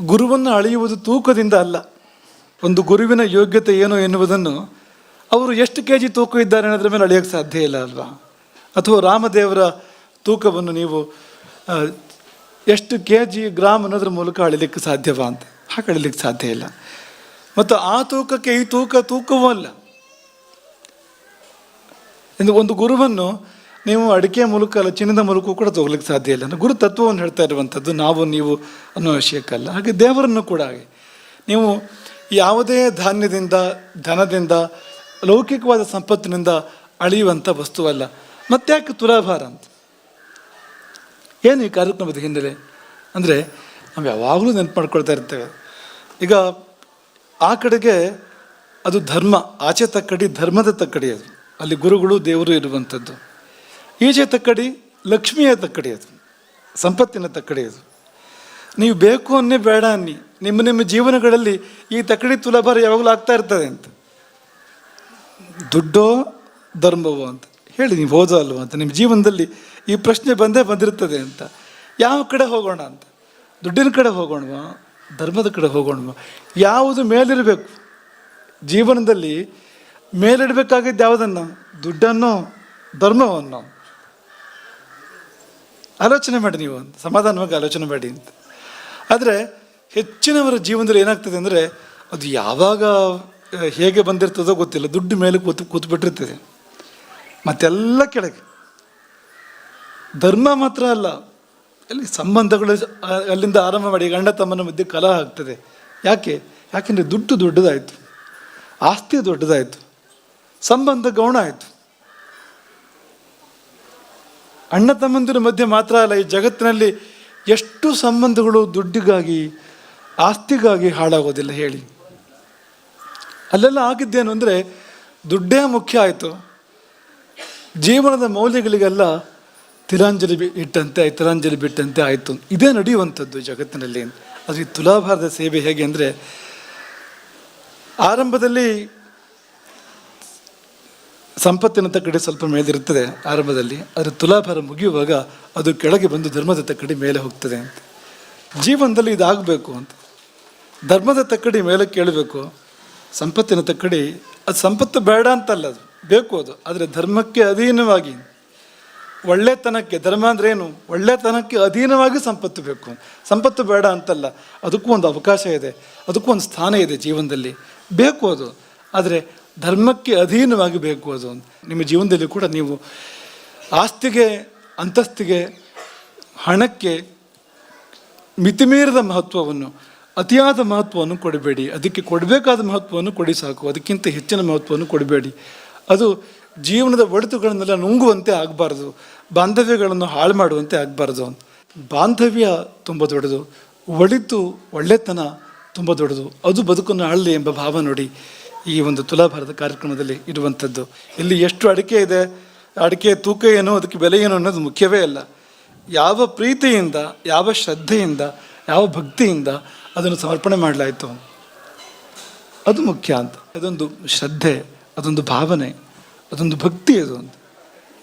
ಗುರುವನ್ನು ಅಳೆಯುವುದು ತೂಕದಿಂದ ಅಲ್ಲ. ಒಂದು ಗುರುವಿನ ಯೋಗ್ಯತೆ ಏನು ಎನ್ನುವುದನ್ನು ಅವರು ಎಷ್ಟು ಕೆ ಜಿ ತೂಕ ಇದ್ದಾರೆ ಅನ್ನೋದ್ರ ಮೇಲೆ ಅಳೆಯೋಕ್ಕೆ ಸಾಧ್ಯ ಇಲ್ಲ ಅಲ್ವಾ? ಅಥವಾ ರಾಮದೇವರ ತೂಕವನ್ನು ನೀವು ಎಷ್ಟು ಕೆ ಜಿ ಗ್ರಾಮ್ ಅನ್ನೋದ್ರ ಮೂಲಕ ಅಳಿಲಿಕ್ಕೆ ಸಾಧ್ಯವಾ ಅಂತ? ಹಾಗೆ ಅಳಿಲಿಕ್ಕೆ ಸಾಧ್ಯ ಇಲ್ಲ. ಮತ್ತು ಆ ತೂಕಕ್ಕೆ ಈ ತೂಕ ತೂಕವೂ ಅಲ್ಲ. ಒಂದು ಗುರುವನ್ನು ನೀವು ಅಡಿಕೆ ಮೂಲಕ ಅಲ್ಲ, ಚಿನ್ನದ ಮೂಲಕ ಕೂಡ ತಗೋಲಿಕ್ಕೆ ಸಾಧ್ಯ ಇಲ್ಲ. ಗುರು ತತ್ವವನ್ನು ಹೇಳ್ತಾ ಇರುವಂಥದ್ದು, ನಾವು ನೀವು ಅನ್ನೋ ವಿಷಯಕ್ಕಲ್ಲ. ಹಾಗೆ ದೇವರನ್ನು ಕೂಡ ಹಾಗೆ. ನೀವು ಯಾವುದೇ ಧಾನ್ಯದಿಂದ, ಧನದಿಂದ, ಲೌಕಿಕವಾದ ಸಂಪತ್ತಿನಿಂದ ಅಳಿಯುವಂಥ ವಸ್ತುವಲ್ಲ. ಮತ್ತ್ಯಾಕೆ ತುಲಾಭಾರ ಅಂತ? ಏನು ಈ ಕಾರ್ಯಕ್ರಮದ ಹಿನ್ನೆಲೆ? ಅಂದರೆ ನಾವು ಯಾವಾಗಲೂ ನೆನಪು ಮಾಡ್ಕೊಳ್ತಾ ಇರ್ತೇವೆ. ಈಗ ಆ ಕಡೆಗೆ ಅದು ಧರ್ಮ, ಆಚೆ ತಕ್ಕಡಿ, ಧರ್ಮದ ತಕ್ಕಡಿ ಅದು. ಅಲ್ಲಿ ಗುರುಗಳು, ದೇವರು ಇರುವಂಥದ್ದು. ಈಚೆ ತಕ್ಕಡಿ, ಲಕ್ಷ್ಮಿಯ ತಕ್ಕಡಿ ಅದು, ಸಂಪತ್ತಿನ ತಕ್ಕಡಿ ಅದು. ನೀವು ಬೇಕು ಅನ್ನೇ ಬೇಡ ಅನ್ನಿ, ನಿಮ್ಮ ನಿಮ್ಮ ಜೀವನಗಳಲ್ಲಿ ಈ ತಕ್ಕಡಿ ತುಲಭಾರ ಯಾವಾಗಲೂ ಆಗ್ತಾ ಇರ್ತದೆ ಅಂತ. ದುಡ್ಡೋ, ಧರ್ಮವೋ ಅಂತ. ಹೇಳಿ, ನೀವು ಹೋದೋ ಅಲ್ವೋ ಅಂತ. ನಿಮ್ಮ ಜೀವನದಲ್ಲಿ ಈ ಪ್ರಶ್ನೆ ಬಂದೇ ಬಂದಿರ್ತದೆ ಅಂತ. ಯಾವ ಕಡೆ ಹೋಗೋಣ ಅಂತ. ದುಡ್ಡಿನ ಕಡೆ ಹೋಗೋಣವಾ, ಧರ್ಮದ ಕಡೆ ಹೋಗೋಣವಾ. ಯಾವುದು ಮೇಲಿರಬೇಕು. ಜೀವನದಲ್ಲಿ ಮೇಲಿಡಬೇಕಾಗಿದ್ದು ಯಾವುದನ್ನು? ದುಡ್ಡನ್ನು, ಧರ್ಮವನ್ನು? ಆಲೋಚನೆ ಮಾಡಿ ನೀವು ಅಂತ, ಸಮಾಧಾನವಾಗಿ ಆಲೋಚನೆ ಮಾಡಿ ಅಂತ. ಆದರೆ ಹೆಚ್ಚಿನವರ ಜೀವನದಲ್ಲಿ ಏನಾಗ್ತದೆ ಅಂದರೆ ಅದು ಯಾವಾಗ ಹೇಗೆ ಬಂದಿರ್ತದೋ ಗೊತ್ತಿಲ್ಲ, ದುಡ್ಡು ಮೇಲೆ ಕೂತು, ಕೂತ್ಬಿಟ್ಟಿರ್ತದೆ. ಮತ್ತೆಲ್ಲ ಕೆಳಗೆ. ಧರ್ಮ ಮಾತ್ರ ಅಲ್ಲ, ಅಲ್ಲಿ ಸಂಬಂಧಗಳು ಅಲ್ಲಿಂದ ಆರಂಭ ಮಾಡಿ ಗಂಡ ತಮ್ಮನ ಮಧ್ಯೆ ಕಲಹ ಆಗ್ತದೆ ಯಾಕೆ? ಯಾಕೆಂದರೆ ದುಡ್ಡು ದೊಡ್ಡದಾಯಿತು. ಆಸ್ತಿ ದೊಡ್ಡದಾಯಿತು. ಸಂಬಂಧ ಗೌಣ ಆಯಿತು. ಅಣ್ಣ ತಮ್ಮಂದಿರ ಮಧ್ಯೆ ಮಾತ್ರ ಅಲ್ಲ, ಈ ಜಗತ್ತಿನಲ್ಲಿ ಎಷ್ಟು ಸಂಬಂಧಗಳು ದುಡ್ಡಿಗಾಗಿ, ಆಸ್ತಿಗಾಗಿ ಹಾಳಾಗೋದಿಲ್ಲ ಹೇಳಿ. ಅಲ್ಲೆಲ್ಲ ಆಗಿದ್ದೇನು ಅಂದರೆ, ದುಡ್ಡೇ ಮುಖ್ಯ ಆಯಿತು. ಜೀವನದ ಮೌಲ್ಯಗಳಿಗೆಲ್ಲ ತಿಲಾಂಜಲಿ ಇಟ್ಟಂತೆ, ತಿಲಾಂಜಲಿ ಬಿಟ್ಟಂತೆ ಆಯಿತು. ಇದೇ ನಡೆಯುವಂಥದ್ದು ಜಗತ್ತಿನಲ್ಲಿ. ಅದು ಈ ತುಲಾಭಾರದ ಸೇವೆ ಹೇಗೆ ಅಂದರೆ, ಆರಂಭದಲ್ಲಿ ಸಂಪತ್ತಿನ ಕಡೆ ಸ್ವಲ್ಪ ಮೇಲಿರುತ್ತದೆ ಆರಂಭದಲ್ಲಿ, ಆದರೆ ತುಲಾಭಾರ ಮುಗಿಯುವಾಗ ಅದು ಕೆಳಗೆ ಬಂದು ಧರ್ಮದ ತಕ್ಕಡಿ ಮೇಲೆ ಹೋಗ್ತದೆ ಅಂತ. ಜೀವನದಲ್ಲಿ ಇದಾಗಬೇಕು ಅಂತ. ಧರ್ಮದ ತಕ್ಕಡಿ ಮೇಲೆ ಕೇಳಬೇಕು. ಸಂಪತ್ತಿನ ತಕ್ಕಡಿ ಅದು ಸಂಪತ್ತು ಬೇಡ ಅಂತಲ್ಲ ಅದು. ಬೇಕು ಅದು, ಆದರೆ ಧರ್ಮಕ್ಕೆ ಅಧೀನವಾಗಿ. ಒಳ್ಳೆತನಕ್ಕೆ, ಧರ್ಮ ಅಂದ್ರೆ ಏನು? ಒಳ್ಳೆತನಕ್ಕೆ ಅಧೀನವಾಗಿ ಸಂಪತ್ತು ಬೇಕು. ಸಂಪತ್ತು ಬೇಡ ಅಂತಲ್ಲ. ಅದಕ್ಕೂ ಒಂದು ಅವಕಾಶ ಇದೆ. ಅದಕ್ಕೂ ಒಂದು ಸ್ಥಾನ ಇದೆ ಜೀವನದಲ್ಲಿ. ಬೇಕು ಅದು. ಆದರೆ ಧರ್ಮಕ್ಕೆ ಅಧೀನವಾಗಿ ಬೇಕು ಅದು ನಿಮ್ಮ ಜೀವನದಲ್ಲಿ ಕೂಡ ನೀವು ಆಸ್ತಿಗೆ, ಅಂತಸ್ತಿಗೆ, ಹಣಕ್ಕೆ ಮಿತಿಮೀರಿದ ಮಹತ್ವವನ್ನು, ಅತಿಯಾದ ಮಹತ್ವವನ್ನು ಕೊಡಬೇಡಿ. ಅದಕ್ಕೆ ಕೊಡಬೇಕಾದ ಮಹತ್ವವನ್ನು ಕೊಡಿ ಸಾಕು. ಅದಕ್ಕಿಂತ ಹೆಚ್ಚಿನ ಮಹತ್ವವನ್ನು ಕೊಡಬೇಡಿ. ಅದು ಜೀವನದ ಒಡೆತುಗಳನ್ನೆಲ್ಲ ನುಂಗುವಂತೆ ಆಗಬಾರ್ದು. ಬಾಂಧವ್ಯಗಳನ್ನು ಹಾಳು ಮಾಡುವಂತೆ ಆಗಬಾರ್ದು ಬಾಂಧವ್ಯ ತುಂಬ ದೊಡ್ಡದು. ಒಳಿತು ಒಳ್ಳೆತನ ತುಂಬ ದೊಡ್ಡದು. ಅದು ಬದುಕನ್ನು ಆಳಲಿ ಎಂಬ ಭಾವ ನೋಡಿ. ಈ ಒಂದು ತುಲಾಭಾರದ ಕಾರ್ಯಕ್ರಮದಲ್ಲಿ ಇರುವಂಥದ್ದು. ಇಲ್ಲಿ ಎಷ್ಟು ಅಡಿಕೆ ಇದೆ, ಅಡಿಕೆ ತೂಕ ಏನು, ಅದಕ್ಕೆ ಬೆಲೆ ಏನು ಅನ್ನೋದು ಮುಖ್ಯವೇ ಅಲ್ಲ. ಯಾವ ಪ್ರೀತಿಯಿಂದ, ಯಾವ ಶ್ರದ್ಧೆಯಿಂದ, ಯಾವ ಭಕ್ತಿಯಿಂದ ಅದನ್ನು ಸಮರ್ಪಣೆ ಮಾಡಲಾಯಿತು? ಅದು ಮುಖ್ಯ ಅಂತ. ಅದೊಂದು ಶ್ರದ್ಧೆ, ಅದೊಂದು ಭಾವನೆ, ಅದೊಂದು ಭಕ್ತಿ ಅದು ಅಂತ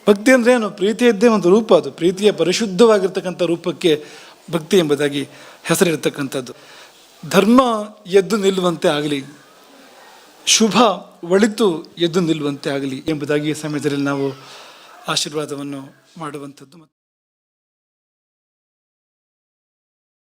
ಭಕ್ತಿ ಅಂದರೆ ಏನು? ಪ್ರೀತಿಯದ್ದೇ ಒಂದು ರೂಪ ಅದು. ಪ್ರೀತಿಯ ಪರಿಶುದ್ಧವಾಗಿರ್ತಕ್ಕಂಥ ರೂಪಕ್ಕೆ ಭಕ್ತಿ ಎಂಬುದಾಗಿ ಹೆಸರಿರ್ತಕ್ಕಂಥದ್ದು. ಧರ್ಮ ಎದ್ದು ನಿಲ್ಲುವಂತೆ ಆಗಲಿ. ಶುಭ ಒಳಿತು ಎದ್ದು ನಿಲ್ಲುವಂತೆ ಆಗಲಿ ಎಂಬುದಾಗಿ ಸಮಯದಲ್ಲಿ ನಾವು ಆಶೀರ್ವಾದವನ್ನು ಮಾಡುವಂಥದ್ದು.